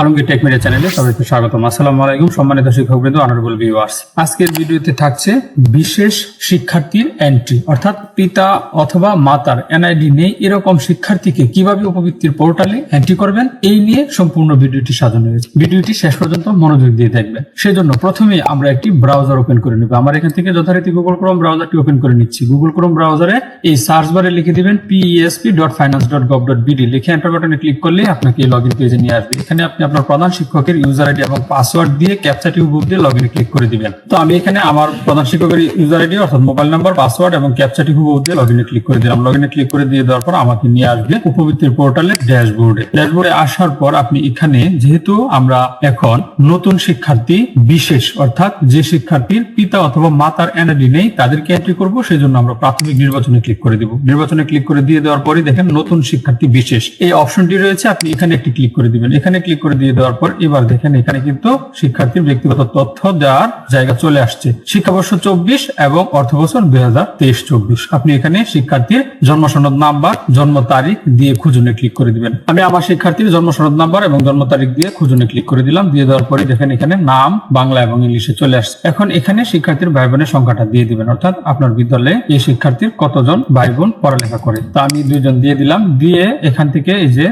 Alamgir take media চ্যানেলে সবাইকে স্বাগতম। আসসালামু আলাইকুম, সম্মানিত শিক্ষকবৃন্দ, অনারেবল ভিউয়ার্স। আজকের ভিডিওতে থাকছে বিশেষ শিক্ষার্থীর এন্ট্রি অর্থাৎ পিতা অথবা মাতার এনআইডি নেই, এরকম শিক্ষার্থীকে কীভাবে উপবৃত্তির পোর্টালে এন্ট্রি করবেন, এই নিয়ে সম্পূর্ণ ভিডিওটি সাজানো হয়েছে। ভিডিওটি শেষ পর্যন্ত মনোযোগ দিয়ে দেখবেন। সেজন্য প্রথমে আমরা একটি ব্রাউজার ওপেন করে নেব। আমার এখান থেকে যথারীতি গুগল ক্রোম ব্রাউজারটি ওপেন করে নিচ্ছি। গুগল ক্রোম ব্রাউজারে এই সার্চ বারে লিখে দিবেন PSP dot finance dot gov dot BD লিখে এন্টার বাটনে ক্লিক করলে আপনাকে লগ ইন পেজে নিয়ে আসবে। এখানে আপনি আপনার প্রধান শিক্ষকের ইউজার আইডি এবং পাসওয়ার্ড দিয়ে ক্যাপচা টিউব দিয়ে লগ ইনে ক্লিক করে দিবেন। তো আমি এখানে আমার প্রধান শিক্ষকের ইউজার আইডি অর্থাৎ মোবাইল নাম্বার পাসওয়ার্ড এবং ক্যাপচা টিউব দিয়ে লগ ইনে ক্লিক করে দিলাম। লগ ইনে ক্লিক করে দিয়ে দেওয়ার পর আমাকে নিয়ে আসবে উপবৃত্তির পোর্টালে ড্যাশবোর্ডে ড্যাশবোর্ডে আসার পর আপনি এখানে যেহেতু আমরা এখন নতুন শিক্ষার্থী, বিশেষ অর্থাৎ যে শিক্ষার্থীর পিতা অথবা মাতার এনআইডি নেই, তাদেরকে এন্ট্রি করব সেই জন্য আমরা প্রাথমিক নির্বাচনে ক্লিক করে দিব। নির্বাচনে ক্লিক করে দিয়ে দেওয়ার পরে দেখেন নতুন শিক্ষার্থী বিশেষ। এই অপশনটি রয়েছে, আপনি এখানে একটি ক্লিক করে দিবেন। এখানে ক্লিক করে দিয়ে দেওয়ার পর এবার দেখেন এখানে কিন্তু শিক্ষার্থীর ব্যক্তিগত তথ্য দেওয়ার জায়গা চলে আসছে। শিক্ষাবর্ষ চব্বিশ এবং অর্থবছর দুই হাজার তেইশ চব্বিশ। আপনি এখানে শিক্ষার্থীর জন্ম সনদ নাম্বার, জন্ম তারিখ দিয়ে খুঁজনে ক্লিক করে দিবেন। আমি আমার শিক্ষার্থীর জন্ম সনদ নাম্বার এবং জন্ম তারিখ দিয়ে খুঁজনে ক্লিক করে দিলাম। দিয়ে দেওয়ার পরে দেখেন এখানে নাম, বাংলা এবং ইংলিশে চলে আসছে। এখন এখানে শিক্ষার্থীর ভাই বোনের সংখ্যাটা দিয়ে দিবেন। অর্থাৎ আপনার বিদ্যালয়ে এই শিক্ষার্থীর কতজন ভাই বোন পড়ালেখা করে? তা আমি দুইজন দিয়ে দিলাম। দিয়ে এখান থেকে এই যে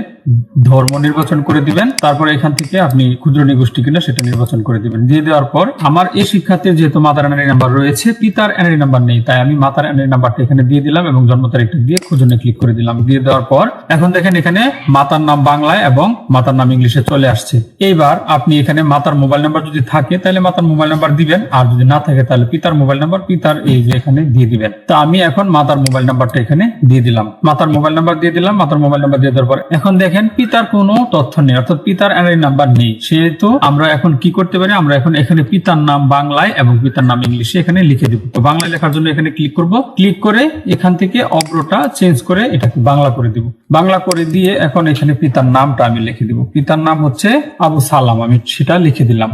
ধর্ম নির্বাচন করে দিবেন, তারপর এখান থেকে আপনি ক্ষুদ্র নিগোষ্ঠী কিনা সেটা নির্বাচন করে দিবেন। দিয়ে দেওয়ার পর আমার এই শিক্ষার্থীর যেহেতু মাতার এনআরি নাম্বার রয়েছে, পিতার এনআরি নাম্বার নেই, তাই আমি মাতার এনআরি নাম্বারটা এখানে দিয়ে দিলাম এবং জন্ম তারিখটা দিয়ে খুঁজনে ক্লিক করে দিলাম। দিয়ে দেওয়ার পর এখন দেখেন এখানে মাতার নাম বাংলায় এবং মাতার নাম ইংলিশে চলে আসছে। এইবার আপনি এখানে মাতার মোবাইল নাম্বার যদি থাকে, তাহলে মাতার মোবাইল নাম্বার দিবেন, আর যদি না থাকে, তাহলে পিতার মোবাইল নাম্বার, পিতার এই যে এখানে দিয়ে দিবেন। তা আমি এখন মাতার মোবাইল নাম্বারটা এখানে দিয়ে দিলাম। মাতার মোবাইল নাম্বার দিয়ে দিলাম, মাতার মোবাইল নাম্বার দিয়ে দেওয়ার পর এখন দেখেন পিতার কোনো তথ্য নেই, অর্থাৎ পিতার এনআই নাম্বার নেই। সেহেতু আমরা এখন কি করতে পারি? আমরা এখন এখানে পিতার নাম বাংলায় এবং পিতার নাম ইংলিশে এখানে লিখে দিব। তো বাংলায় লেখার জন্য এখানে ক্লিক করব। ক্লিক করে এখান থেকে অগ্রটা চেঞ্জ করে এটাকে বাংলা করে দিব। বাংলা করে দিয়ে এখন এখানে পিতার নামটা আমি লিখে দিব। পিতার নাম হচ্ছে আবু সালাম, আমি সেটা লিখে দিলাম।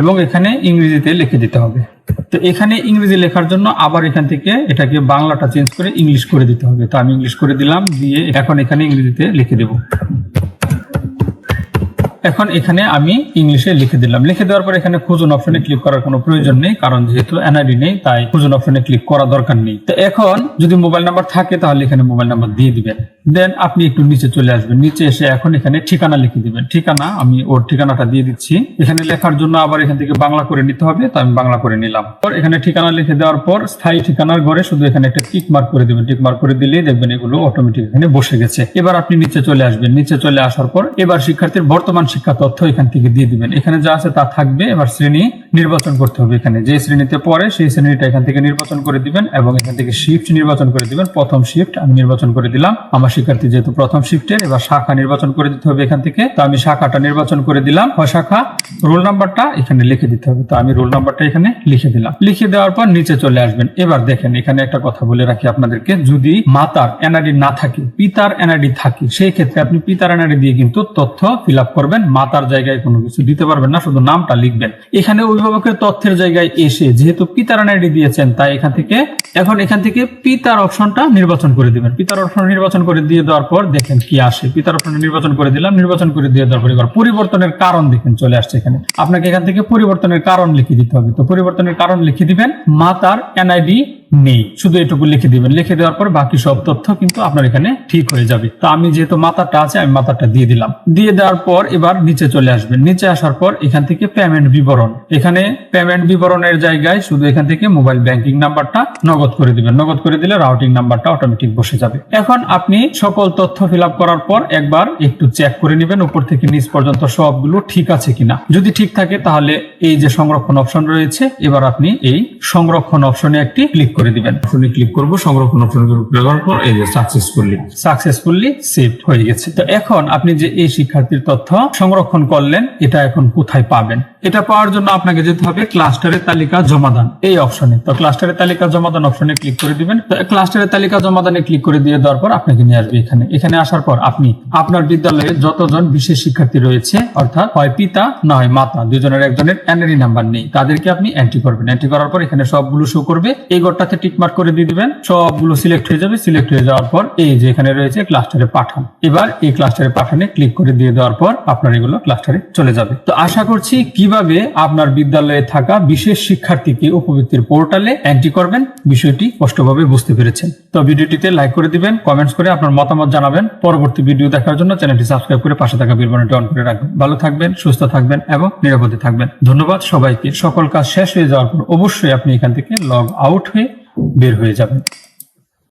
এবং এখানে ইংরেজিতে লিখে দিতে হবে। তো এখানে ইংরেজি লেখার জন্য আবার এখান থেকে এটাকে বাংলাটা চেঞ্জ করে ইংলিশ করে দিতে হবে। তো আমি ইংলিশ করে দিলাম, দিয়ে এখন এখানে ইংরেজিতে লিখে দেব। এখন এখানে আমি ইংলিশে লিখে দিলাম। লিখে দেওয়ার পর এখানে খুঁজুন অপশনে ক্লিক করার কোনো প্রয়োজন নেই, কারণ যেহেতু এনআইডি নেই, তাই খুঁজুন অপশনে ক্লিক করা দরকার নেই। তো এখন যদি মোবাইল নাম্বার থাকে, তাহলে এখানে মোবাইল নাম্বার দিয়ে দিবেন। দেন আপনি একটু নিচে চলে আসবেন। নিচে এসে এখন এখানে ঠিকানা লিখে দিবেন। ঠিকানা, আমি ওর ঠিকানাটা দিয়ে দিচ্ছি। এখানে লেখার জন্য আবার এখান থেকে বাংলা করে নিতে হবে, তো আমি বাংলা করে নিলাম। পর এখানে ঠিকানা লিখে দেওয়ার পর স্থায়ী ঠিকানার ঘরে শুধু এখানে একটা টিক মার্ক করে দিবেন। টিক মার্ক করে দিলেই দেখবেন এগুলো অটোমেটিক এখানে বসে গেছে। এবার আপনি নিচে চলে আসবেন। নিচে চলে আসার পর এবার শিক্ষার্থীর বর্তমান শিক্ষা তথ্য এখান থেকে দিয়ে দিবেন। এখানে যা আছে তা থাকবে এবার শ্রেণি নির্বাচন করতে হবে এখানে। যে শ্রেণীতে পড়ে সেই শ্রেণীটা এখান থেকে নির্বাচন করে দিবেন এবং এখান থেকে শিফট নির্বাচন করে দিবেন। প্রথম শিফট আমি নির্বাচন করে দিলাম। আমার শিক্ষার্থী যেহেতু প্রথম শিফটের এবার শাখা নির্বাচন করে দিতে হবে এখান থেকে। তো আমি শাখাটা নির্বাচন করে দিলাম। শাখা, রোল নাম্বারটা এখানে লিখে দিতে হবে। তো আমি রোল নাম্বারটা এখানে লিখে দিলাম। লিখে দেওয়ার পর নিচে চলে আসবেন। এবার দেখেন, এখানে একটা কথা বলে রাখি আপনাদেরকে। যদি মাতার এনআইডি না থাকে, পিতার এনআইডি থাকে, সেই ক্ষেত্রে আপনি পিতার এনআইডি দিয়ে কিন্তু তথ্য ফিল করবেন। মাতার জায়গায় কোনো কিছু দিতে পারবেন না, শুধু নামটা লিখবেন। এখানে অভিভাবকের তথ্যের জায়গায় এসে যেহেতু পিতার আইডি দিয়েছেন, তাই এখান থেকে, এখন এখান থেকে পিতার অপশনটা নির্বাচন করে দিবেন। পিতার অপশন নির্বাচন করে দিয়ে দেওয়ার পর দেখেন কি আসে। পিতার অপশন নির্বাচন করে দিলাম, নির্বাচন করে দিয়ে দেওয়ার পর এবার পরিবর্তনের কারণ দেখেন, চলে আসছে এখানে। আপনাকে এখান থেকে পরিবর্তনের কারণ লিখে দিতে হবে। তো পরিবর্তনের কারণ লিখে দিবেন, মাতার এনআইডি নেই। শুধু এটুকু লিখে দিবেন। লিখে দেওয়ার পর বাকি সব তথ্য কিন্তু আপনার এখানে ঠিক হয়ে যাবে। তো আমি যেহেতু মাথাটা আছে, আমি মাথাটা দিয়ে দিলাম। দিয়ে দেওয়ার পর এবার নিচে চলে আসবেন। নিচে আসার পর এখান থেকে পেমেন্ট বিবরণ। এখানে পেমেন্ট বিবরণের জায়গায় শুধু এখান থেকে মোবাইল ব্যাংকিং নাম্বারটা নগদ করে দিবেন। নগদ করে দিলে রাউটিং নাম্বারটা অটোমেটিক বসে যাবে। এখন আপনি সকল তথ্য ফিল করার পর একবার একটু চেক করে নেবেন উপর থেকে নিচ পর্যন্ত সবগুলো ঠিক আছে কিনা। যদি ঠিক থাকে তাহলে এই যে সংরক্ষণ অপশন রয়েছে, এবার আপনি এই সংরক্ষণ অপশনে একটি ক্লিক করে দিবেন। অপশনে ক্লিক করব, সংরক্ষণ অপশন ক্লিক পর এই যে সাকসেসফুলি সাকসেসফুলি সেভ হয়ে গেছে। তো এখন আপনি যে এই শিক্ষার্থীর তথ্য সংরক্ষণ করলেন, এটা এখন কোথায় পাবেন? এটা পাওয়ার জন্য আপনাকে যেতে হবে ক্লাস্টারের তালিকা জমাদান, এই অপশনে তো ক্লাস্টারের তালিকা জমাদান অপশনে ক্লিক করে দিবেন। ক্লাস্টারের তালিকা জমাদানে ক্লিক করে দিয়ে দেওয়ার পর আপনাকে নিয়ে আসবে এখানে। এখানে আসার পর আপনি আপনার বিদ্যালয়ে যতজন বিশেষ শিক্ষার্থী রয়েছে, অর্থাৎ হয় পিতা না হয় মাতা, দুজনের একজনের এনআরই নাম্বার নেই, তাদেরকে আপনি এন্ট্রি করবেন। এন্ট্রি করার পর এখানে সবগুলো শো করবে, এই ঘরটাতে টিকমার্ক করে দিয়ে দিবেন, সবগুলো সিলেক্ট হয়ে যাবে। সিলেক্ট হয়ে যাওয়ার পর এই যে এখানে রয়েছে ক্লাস্টারে পাঠান। এবার এই ক্লাস্টারে পাঠানে ক্লিক করে দিয়ে দেওয়ার পর আপনার এগুলো ক্লাস্টারে চলে যাবে। তো আশা করছি কীভাবে আপনার বিদ্যালয়ে থাকা বিশেষ শিক্ষার্থীকে উপবৃত্তির পোর্টালে এন্ট্রি করবেন, বিষয়টি স্পষ্টভাবে বুঝতে পেরেছেন। তো ভিডিওটিতে লাইক করে দিবেন কমেন্টস করে আপনার মতামত জানাবেন। পরবর্তী ভিডিও দেখার জন্য চ্যানেলটি সাবস্ক্রাইব করে পাশে থাকা বেল বাটনটি অন করে রাখবেন। ভালো থাকবেন, সুস্থ থাকবেন এবং নিরাপদে থাকবেন। ধন্যবাদ সবাইকে। সকল কাজ শেষ হয়ে যাওয়ার পর অবশ্যই আপনি এখান থেকে লগ আউট হয়ে বের হয়ে যাবেন।